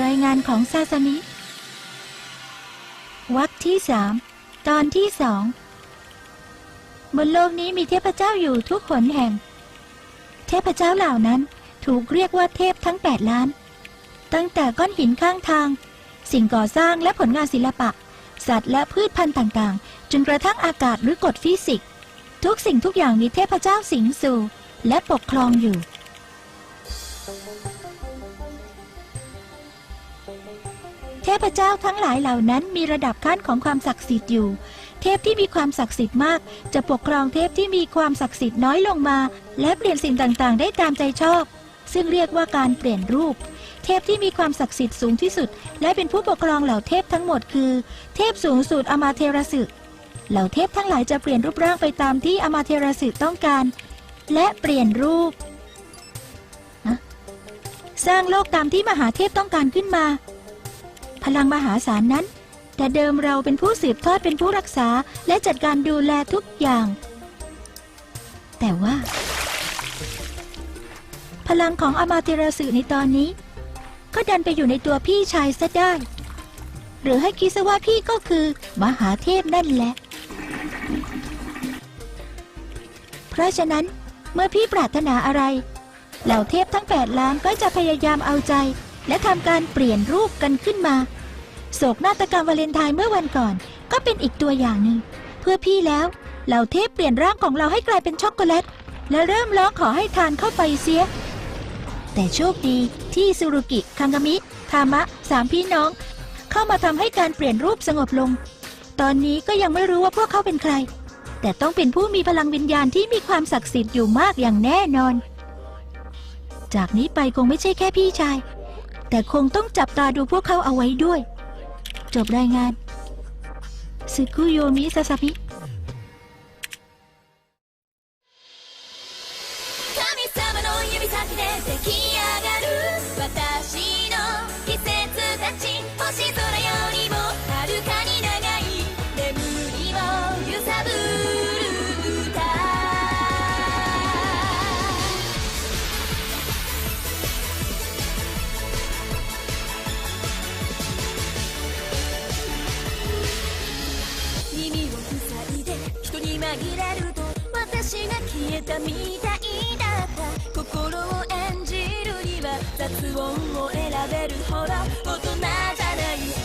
รายงานของซาซมิวรรคที่สามตอนที่สองบนโลกนี้มีเทพเจ้าอยู่ทุกหนแห่ง เทพเจ้าเหล่านั้นถูกเรียกว่าเทพทั้งแปดล้าน ตั้งแต่ก้อนหินข้างทาง สิ่งก่อสร้างและผลงานศิลปะ สัตว์และพืชพันธุ์ต่างๆ จนกระทั่งอากาศหรือกฎฟิสิกส์ทุกสิ่งทุกอย่างมีเทพเจ้าสิงสู่และปกครองอยู่ เทพเจ้าทั้งหลายเหล่านั้นมีระดับขั้นของความศักดิ์สิทธิ์อยู่ เทพที่มีความศักดิ์สิทธิ์มาก จะปกครองเทพที่มีความศักดิ์สิทธิ์น้อยลงมา และเปลี่ยนสิ่งต่างๆ ได้ตามใจชอบ ซึ่งเรียกว่าการเปลี่ยนรูป เทพที่มีความศักดิ์สิทธิ์สูงที่สุด และเป็นผู้ปกครองเหล่าเทพทั้งหมดคือ เทพสูงสุดอมาเทรสึเหล่าเทพทั้งหลายจะเปลี่ยนรูปร่างไปตามที่อมาเทรสึต้องการ และเปลี่ยนรูป สร้างโลกตามที่มหาเทพต้องการขึ้นมา พลังมหาศาลนั้น แต่เดิมเราเป็นผู้สืบทอดเป็นผู้รักษาและจัดการดูแลทุกอย่าง แต่ว่า พลังของอมาเทราสึในตอนนี้ ก็ดันไปอยู่ในตัวพี่ชายซะได้ หรือให้คิดซะว่าพี่ก็คือ มหาเทพนั่นแหละ เพราะฉะนั้นเมื่อพี่ปรารถนาอะไรเหล่าเทพทั้งแปดล้านก็จะพยายามเอาใจ และทำการเปลี่ยนรูปกันขึ้นมา โศกนาฏกรรมวาเลนไทน์เมื่อวันก่อน ก็เป็นอีกตัวอย่างหนึ่งเพื่อพี่แล้วเหล่าเทพเปลี่ยนร่างของเราให้กลายเป็นช็อกโกแลต และเริ่มร้องขอให้ทานเข้าไปเสีย แต่โชคดีที่ซูรุกิ คังกามิทามะ สามพี่น้อง เข้ามาทำให้การเปลี่ยนรูปสงบลง ตอนนี้ก็ยังไม่รู้ว่าพวกเขาเป็นใคร แต่ต้องเป็นผู้มีพลังวิญญาณที่มีความศักดิ์สิทธิ์อยู่มากอย่างแน่นอน จากนี้ไปคงไม่ใช่แค่พี่ชาย แต่คงต้องจับตาดูพวกเขาเอาไว้ด้วย จบรายงานซึกุโยมิซาซามิ たみたいだった。心を演じるには雑音を選べるほど大人じゃない。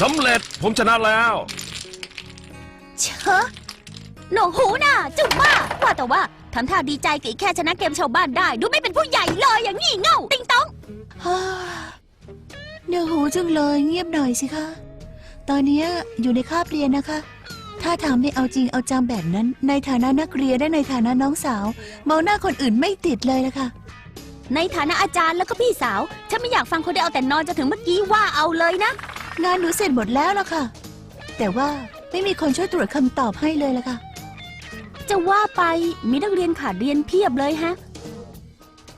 สำเร็จผมชนะแล้ว เชอะหนวกหูน่ะจุ๊บบ้าว่าแต่ว่าทำท่าดีใจกับอีกแค่ชนะเกมชาวบ้านได้ ดูไม่เป็นผู้ใหญ่เลยอย่างงี้เง่าติงตอง ฮ่าเนื้อหูจังเลยเงียบหน่อยสิคะ ตอนเนี้ยอยู่ในคาบเรียนนะคะ ถ้าทางไม่เอาจริงเอาจังแบบนั้น ในฐานะนักเรียนและในฐานะน้องสาวมองหน้าคนอื่นไม่ติดเลยละค่ะ ในฐานะอาจารย์แล้วก็พี่สาว ฉันไม่อยากฟังคนเดียวเอาแต่นอนจนถึงเมื่อกี้ว่าเอาเลยนะ งานหนูเสร็จหมดแล้วละค่ะ แต่ว่าไม่มีคนช่วยตรวจคำตอบให้เลยละค่ะ จะว่าไปมีนักเรียนขาดเรียนเพียบเลยฮะ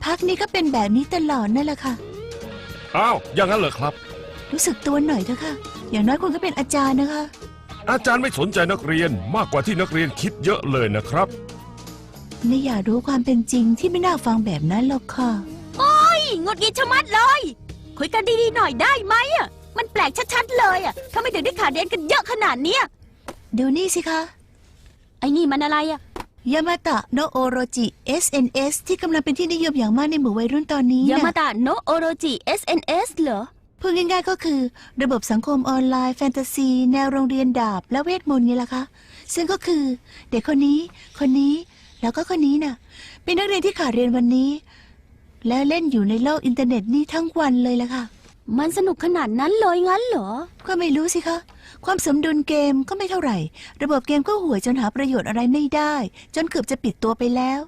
พักนี้ก็เป็นแบบนี้ตลอดนั่นแหละค่ะ อ้าว อย่างนั้นเหรอครับ รู้สึกตัวหน่อยเถอะค่ะ อย่างน้อยคุณก็เป็นอาจารย์นะคะ อาจารย์ไม่สนใจนักเรียนมากกว่าที่นักเรียนคิดเยอะเลยนะครับไม่อยากรู้ความเป็นจริงที่ไม่น่าฟังแบบนั้นหรอกค่ะนี่งดงิดชะมัดเลย คุยกันดีๆหน่อยได้ไหมอะ มันแปลกชัดๆเลยอะทำไมถึงได้ขาดเรียนกันเยอะขนาดเนี้ยดูนี่สิคะ ไอ้นี่มันอะไรอะยามาตะโนโอโรจิ SNS ที่กำลังเป็นที่นิยมอย่างมากในหมู่วัยรุ่นตอนนี้ยามานะตะโนโอโรจิ SNS เหรอ พูดง่ายๆก็คือ ระบบสังคมออนไลน์ แฟนตาซี แนวโรงเรียนดาบ และเวทมนต์ไงล่ะคะ ซึ่งก็คือ เด็กคนนี้ คนนี้ แล้วก็คนนี้น่ะ เป็นนักเรียนที่ขาดเรียนวันนี้ แล้วเล่นอยู่ในโลกอินเทอร์เน็ตนี่ทั้งวันเลยล่ะค่ะ มันสนุกขนาดนั้นเลยงั้นเหรอ ก็ไม่รู้สิคะ ความสมดุลเกมก็ไม่เท่าไหร่ ระบบเกมก็ห่วยจนหาประโยชน์อะไรไม่ได้ จนเกือบจะปิดตัวไปแล้ว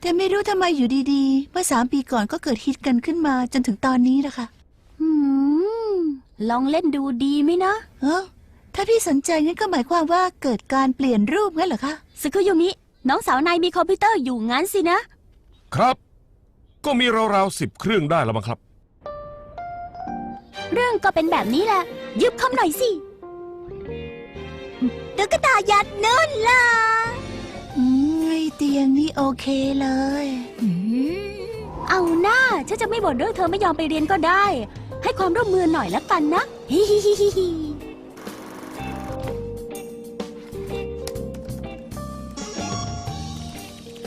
แต่ไม่รู้ทำไมอยู่ดีๆ เมื่อสามปีก่อนก็เกิดฮิตกันขึ้นมาจนถึงตอนนี้นะคะอืม ลองเล่นดูดีไหมนะ เออถ้าพี่สนใจงั้นก็หมายความว่าเกิดการเปลี่ยนรูปงั้นเหรอคะสึคุโยมิ น้องสาวนายมีคอมพิวเตอร์อยู่งั้นสินะ ครับ ก็มีราวๆสิบเครื่องได้แล้วมั้งครับ เรื่องก็เป็นแบบนี้แหละยืบคำหน่อยสิตุ๊กตายัดนุ่นล่ะอืมไอเตียงนี่โอเคเลย เอาหน้าฉันจะไม่บ่นเรื่องเธอไม่ยอมไปเรียนก็ได้ ให้ความร่วมมือหน่อยละกันนะฮิฮิฮิฮิฮิ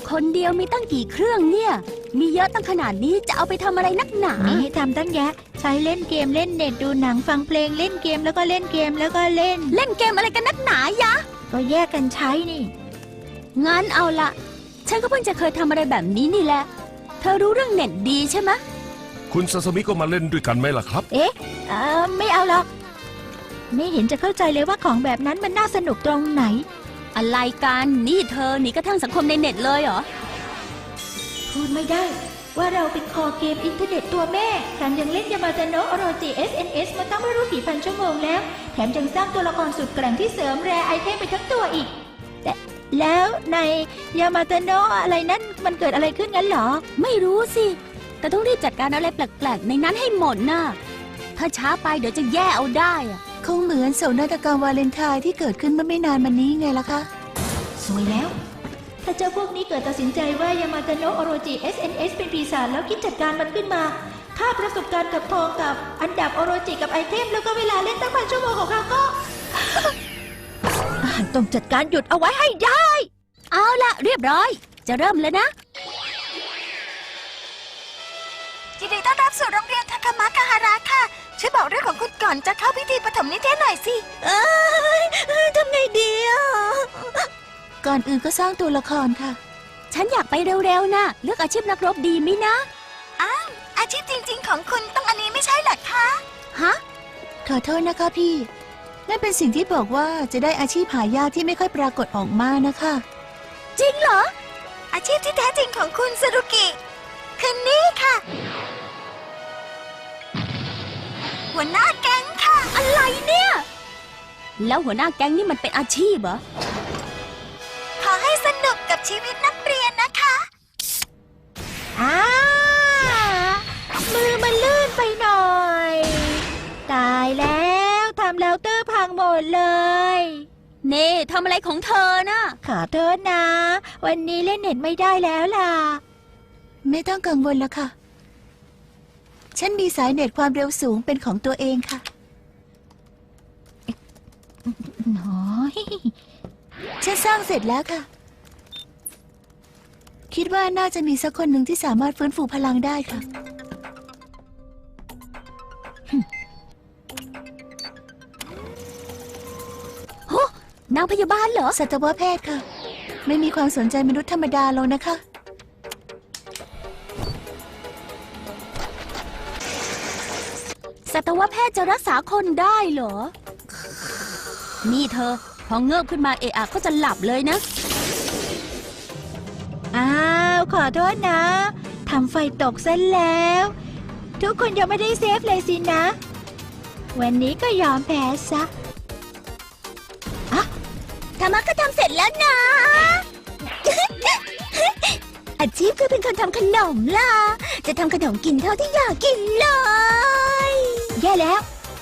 คนเดียวมีตั้งกี่เครื่องเนี่ย มีเยอะตั้งขนาดนี้จะเอาไปทำอะไรนักหนา มีให้ทำตั้งแยะ ใช้เล่นเกมเล่นเน็ตดูหนังฟังเพลงเล่นเกมแล้วก็เล่นเกมแล้วก็เล่น เล่นเกมอะไรกันนักหนายะ ก็แยกกันใช้นี่งั้นเอาละฉันก็เพิ่งจะเคยทำอะไรแบบนี้นี่แหละ เธอรู้เรื่องเน็ตดีใช่ไหมะคุณซาสมิก็มาเล่นด้วยกันไหมล่ะครับเออไม่เอาหรอก ไม่เห็นจะเข้าใจเลยว่าของแบบนั้นมันน่าสนุกตรงไหน อะไรกันนี่เธอหนีกระทั่งสังคมในเน็ตเลยเหรอพูดไม่ได้ ว่าเราเป็นคอเกมอินเทอร์เน็ตตัวแม่แถมยังเล่นยามาตาโนะอโรจิ SNS มาตั้งไม่รู้กี่พันชั่วโมงแล้ว แถมยังสร้างตัวละครสุดแกร่งที่เสริมแรไอเทมไปทั้งตัวอีก แต่แล้วในยามาตาโนะอะไรนั้นมันเกิดอะไรขึ้นงั้นเหรอ ไม่รู้สิ แต่ต้องรีบจัดการอะไรแปลกๆ ในนั้นให้หมดน่ะถ้าช้าไปเดี๋ยวจะแย่เอาได้อะคงเหมือนโศกนาฏกรรมวาเลนไทน์ที่เกิดขึ้นเมื่อไม่นานมานี้ไงล่ะคะ สวยแล้ว ถ้าเจ้าพวกนี้เกิดตัดสินใจว่ายามาตาโนะอโรจิ SNS เป็นปีศาจแล้วคิดจัดการมันขึ้นมาค่าประสบการณ์กับทองกับอันดับอโรจิกับไอเทม แล้วก็เวลาเล่นตั้งพันชั่วโมงของเราก็ ต้องจัดการหยุดเอาไว้ให้ได้ เอาละเรียบร้อย จะเริ่มแล้วนะยินดีต้อนรับสู่โรงเรียนทาคามะกาฮาระค่ะ ช่วยบอกเรื่องของคุณก่อนจะเข้าพิธีปฐมนิเทศหน่อยสิ เอ้ยทำไงดีอะ ก่อนอื่นก็สร้างตัวละครค่ะ ฉันอยากไปเร็วๆนะเลือกอาชีพนักรบดีไหมนะอาชีพจริง ๆ ของคุณต้องอันนี้ไม่ใช่หรอคะ ฮะ ขอโทษนะคะพี่ นั่นเป็นสิ่งที่บอกว่าจะได้อาชีพหายากที่ไม่ค่อยปรากฏออกมานะคะ จริงเหรอ อาชีพที่แท้จริงของคุณสรุกิคือนี่ค่ะ หัวหน้าแก๊งค่ะ อะไรเนี่ย แล้วหัวหน้าแก๊งนี่มันเป็นอาชีพเหรอ ชีวิตนักเรียนนะคะอ้ามือมันลื่นไปหน่อย ตายแล้วทำแล้วเตอร์พังหมดเลย เน่ทำอะไรของเธอนะขอโทษนะ วันนี้เล่นเน็ตไม่ได้แล้วล่ะ ไม่ต้องกังวลแล้วค่ะ ฉันมีสายเน็ตความเร็วสูงเป็นของตัวเองค่ะน้อยฉันสร้างเสร็จแล้วค่ะ คิดว่าน่าจะมีสักคนหนึ่งที่สามารถฟื้นฟูพลังได้ค่ะนางพยาบาลเหรอ สัตวแพทย์ค่ะ ไม่มีความสนใจมนุษย์ธรรมดาลงนะคะ สัตวแพทย์จะรักษาคนได้เหรอ นี่เธอ พอเงือบขึ้นมาเอะอะก็จะหลับเลยนะ อ้าว ขอโทษนะ ทำไฟตกซะแล้ว ทุกคนยังไม่ได้เซฟเลยสินะ วันนี้ก็ยอมแพ้ซะอะธรรมะก็ทำเสร็จแล้วนะ อาชีพคือเป็นคนทำขนมล่ะ จะทำขนมกินเท่าที่อยากกินเลย แย่แล้ว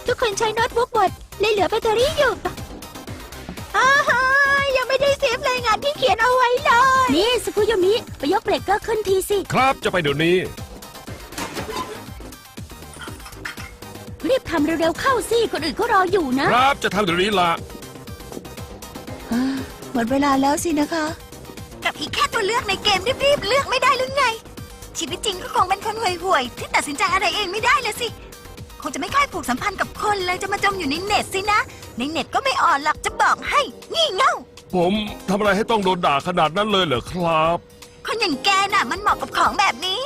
ทุกคนใช้โน้ตบุ๊กหมดเลยเหลือแบตเตอรี่อยู่ งานที่เขียนเอาไว้เลย นี่สกุยมิ ไปยกเบรกเกอร์ขึ้นทีสิ ครับจะไปเดี๋ยวนี้ รีบทำเร็วๆเข้าสิ คนอื่นก็รออยู่นะ ครับจะทำเดี๋ยวนี้ละหมดเวลาแล้วสินะคะ กับอีกแค่ตัวเลือกในเกมรีบๆเลือกไม่ได้หรือไง ชีวิตจริงก็คงเป็นคนห่วยๆที่ตัดสินใจอะไรเองไม่ได้เลยสิคงจะไม่ค่อยผูกสัมพันธ์กับคนเลยจะมาจมอยู่ในเน็ตสินะ ในเน็ตก็ไม่อ่อนหรอกจะบอกให้ งี่เง่า ผมทำอะไรให้ต้องโดนด่าขนาดนั้นเลยเหรอครับ คนอย่างแกน่ะ มันเหมาะกับของแบบนี้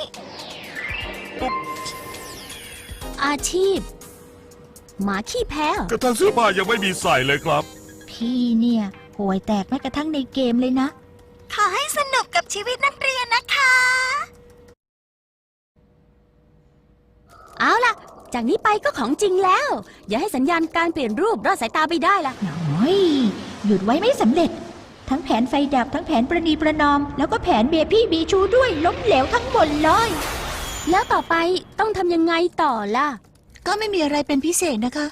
อาชีพ หมาขี้แพ้เหรอกระทั่งเสื้อผ้ายังไม่มีใส่เลยครับ พี่เนี่ยห่วยแตกแม้กระทั่งในเกมเลยนะ ขอให้สนุกกับชีวิตนักเรียนนะคะ เอาล่ะ จากนี้ไปก็ของจริงแล้ว อย่าให้สัญญาณการเปลี่ยนรูปรอดสายตาไปได้ล่ะน้อย หยุดไว้ไม่สำเร็จ ทั้งแผนไฟดับทั้งแผนประนีประนอม แล้วก็แผนเบียพี่บีชูด้วยล้มเหลวทั้งหมดเลย แล้วต่อไปต้องทำยังไงต่อล่ะ ก็ไม่มีอะไรเป็นพิเศษนะคะ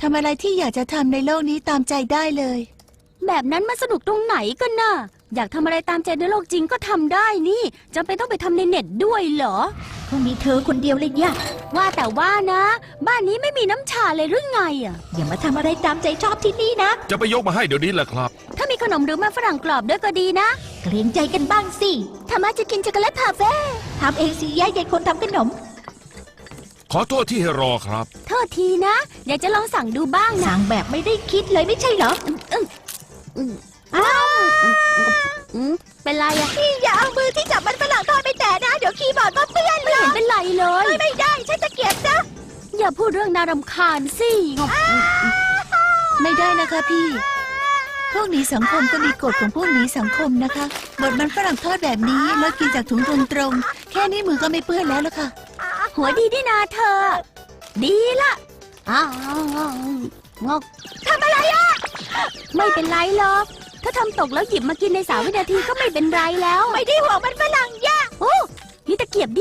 ทำอะไรที่อยากจะทำในโลกนี้ตามใจได้เลย แบบนั้นมันสนุกตรงไหนกันน่ะ อยากทำอะไรตามใจในโลกจริงก็ทำได้นี่จำเป็นต้องไปทำในเน็ตด้วยเหรอ ก็มีเธอคนเดียวเลยย่ะว่าแต่ว่านะ บ้านนี้ไม่มีน้ำชาเลยหรือไงอะ อย่ามาทำอะไรตามใจชอบที่นี่นะ จะไปยกมาให้เดี๋ยวนี้แหละครับ ถ้ามีขนมหรือมันฝรั่งกรอบด้วยก็ดีนะ เกรงใจกันบ้างสิธรรมะจะกินช็อกโกแลตพาเฟ่ทำเองสิย่ายายคนทำขนม ขอโทษที่ให้รอครับ โทษทีนะ อยากจะลองสั่งดูบ้างนะสั่งแบบไม่ได้คิดเลยไม่ใช่เหรอ อืม เป็นไรอะพี่อย่าเอามือที่จับมันฝรั่งทอดไปแตะนะ เดี๋ยวคีย์บอร์ดก็เปื้อนไม่เห็นเป็นไรเลยไม่ได้ฉันจะเก็บนะ อย่าพูดเรื่องน่ารำคาญสิ ไม่ได้นะคะพี่ พวกหนีสังคมก็มีกฎของพวกหนีสังคมนะคะบดมันฝรั่งทอดแบบนี้แล้วกินจากถุงตรงๆแค่นี้มือก็ไม่เปื้อนแล้วล่ะค่ะ หัวดีดีนาเธอ ดีละอ้าวงอกทำอะไรอะไม่เป็นไรหรอก ถ้าทำตกแล้วหยิบมากินในสามวินาทีก็ไม่เป็นไรแล้ว ไม่ได้ห่วงมันฝรั่งย่าโอ้มีตะเกียบดิ